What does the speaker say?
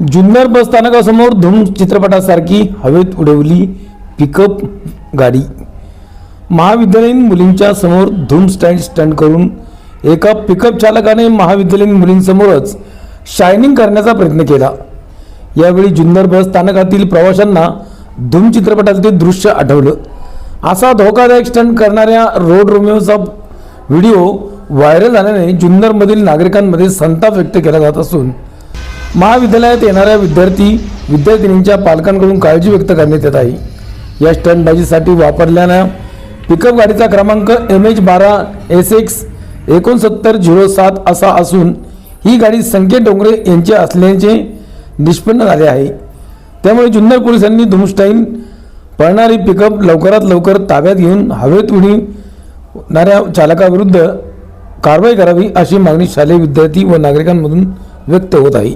जुन्नर बस स्थानकासमोर धूम चित्रपटासारखी हवेत उडवली पिकअप गाडी. महाविद्यालयीन मुलींच्या समोर धूम स्टँड स्टंट करून एका पिकअप चालकाने महाविद्यालयीन मुलींसमोरच शायनिंग करण्याचा प्रयत्न केला. यावेळी जुन्नर बस स्थानकातील प्रवाशांना धूम चित्रपटातील ते दृश्य आठवलं. असा धोकादायक स्टंट करणाऱ्या रोड रोमिओचा व्हिडिओ व्हायरल झाल्याने जुन्नरमधील नागरिकांमध्ये संताप व्यक्त केला जात असून महाविद्यालयात येणाऱ्या विद्यार्थी विद्यार्थिनींच्या पालकांकडून काळजी व्यक्त करण्यात येत आहे. या स्टंटबाजीसाठी वापरल्यानं पिकअप गाडीचा क्रमांक एम एच बारा एस एक्स एकोणसत्तर झिरो सात असा असून ही गाडी संकेत डोंगरे यांची असल्याचे निष्पन्न झाले आहे. त्यामुळे जुन्नर पोलिसांनी धुमस्टाईल पळणारी पिकअप लवकरात लवकर ताब्यात घेऊन हवेत उडीणाऱ्या चालकाविरुद्ध कारवाई करावी अशी मागणी शालेय विद्यार्थी व नागरिकांमधून व्यक्त होत आहे.